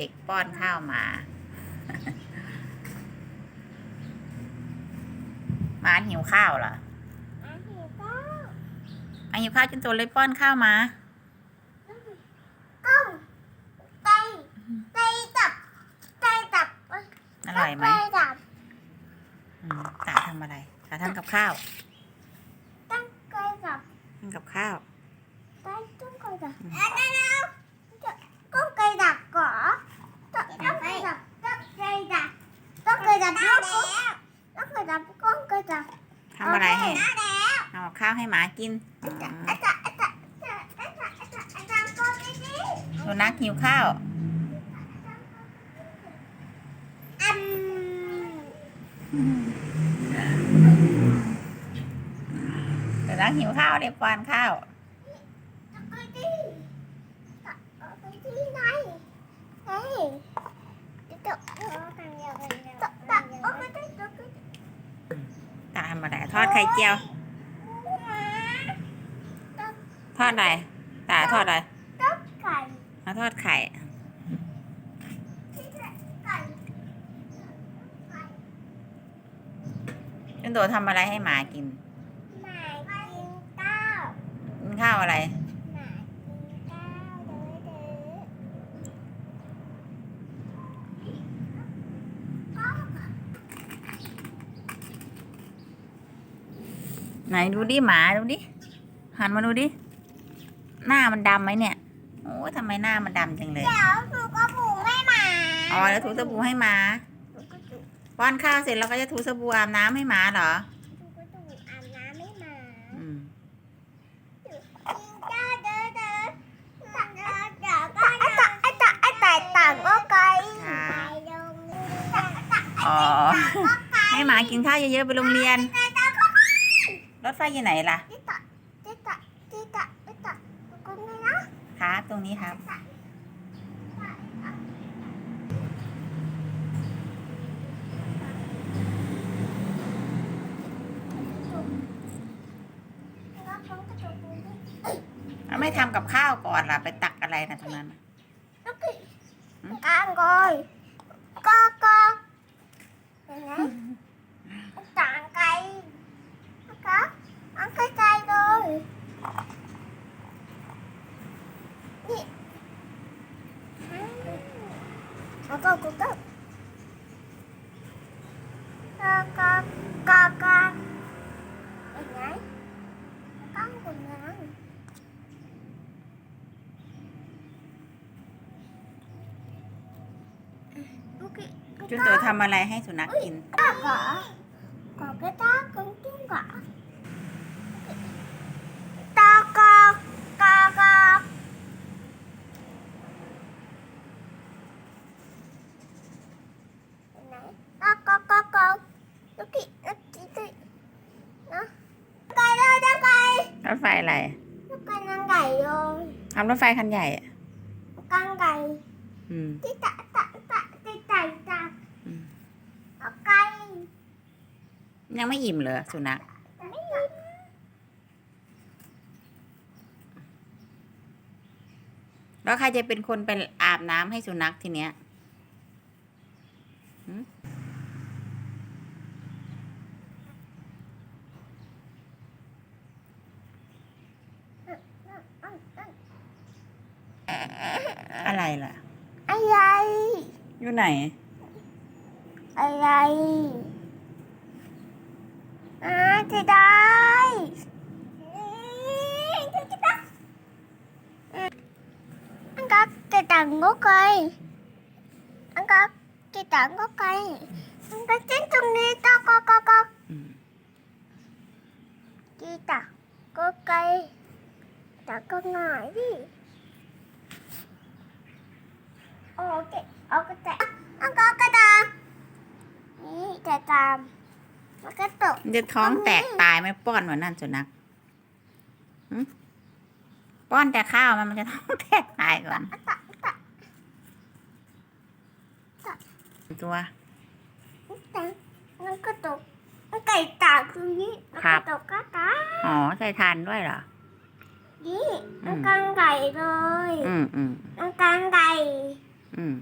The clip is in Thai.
ด็กๆป้อนข้าวหมา หมาหิวข้าวเหรออาหิวก็อะหิวข้าวจนตัวเลยป้อนข้าวหมาก้มไก่ไก่จับไก่จับอร่อยไหมไก่จับอืมตาทำอะไรตาทำกับข้าวตั้งไก่จับทำกับข้าวไก่ต้องไก่จับแล้วแล้วก็ไก่จับก่อนต้องไก่จับต้องไก่จับต้องไก่จับแล้วต้องไก่จับก้องไก่จับทำอะไรให้แล้วแล้วทำกับข้าวให้หมากินอืมอาจารย์อาจารย์อาจารย์อาจารย์อาจารย์ก็ไม่ดีสุนัขหิวข้าวอืมสุนัขหิวข้าวเลยป้อนข้าวต้องไก่ดีต้องไก่ดีไหนเฮ้ยจะต้องกันเดียวกันเดียวต้องโอ้ไม่ได้ต้องไก่ ตาทำอะไรทอดไข่เจียว ทอดอะไรตาทอดอะไรต้องไก่มาทอดไข่ไก่จนตัวทำอะไรให้หมากินหมากินข้าวกินข้าวอะไร หมากินข้าวเด้อเด้อ ไหนดูดิหมาดูดิหันมาดูดิ หน้ามันดำไหมเนี่ย โอ้ยทำไมหน้ามันดำจังเลย เดี๋ยวหนูก็ปลูกให้หมา อ๋อแล้วถูสบู่ให้หมาหนูก็ปลูกป้อนข้าวเสร็จแล้วก็จะถูสบู่อาบน้ำให้หมาเหรอหนูก็ปลูกอาบน้ำให้หมาอืมกินข้าวเด้อเด้อเดี๋ยวเดี๋ยวก็ไอ้ตาไอ้ตาไอ้ตาต่างก็ไกลค่ะไปลงอ๋อให้หมากินข้าวเยอะๆไปโรงเรียนร ถไฟอยู่ไหนล่ะที่ตาที่ตาที่ตาที่ตาตรงนี้นะครับ ตรงนี้ครับแล้วเขาก็จะดูที่แล้วไม่ทำกับข้าวก่อนล่ะ ไปตักอะไรนะตรงนั้นน่ะแล้วก็กางกอยก็ก็เห็นไหมต่างไกลนะคะอันไก ลไกลเลยนี่แล้วก็ก็ก็ก็ก็ก็ก็เห็นไหมก้างคนนั้นโอเคจุนตัวทำอะไรให้สุนัขกิน có có có cái đó cũng tiếng gõ รถไฟอะไร nó cây năng gầy rồi ทำรถไฟคันใหญ่อะ căn gầy อืม tí tạ tạ tạ tí tạ tạ Ừ. nó cây ยังไม่อิ่มเหรอสุนัขไม่ยิ้มแล้วใครจะเป็นคนไปอาบน้ำให้สุนัขทีเนี้ยหืมอะไร ล่ะ อะไร อยู่ไหน อะไรอ่าจะได้อันก็จะตังก็ไกลอันก็จะตังก็ไกลอันก็เส้นตรงนี้ตาก็ก็ก็อืมจีตาก็ไกลตาก็ง่ายดิ โอเคเอาก็แต่อันก็กระดาษนี่จะตามมันก็ตกมันจะท้องแตกตายไหม่ป้อนวันนั่นสุนัขหึป้อนแต่ข้าวมันมันจะท้องแตกตายก่อนอะตะอะตะตัวแต่มันก็ตกมันไก่ตากตรงนี้มันครัก็บตกก็ตาอ๋อใส่ทานด้วยเหรอนี่มันกังไก่เลย อืมอืมมัน Hmm.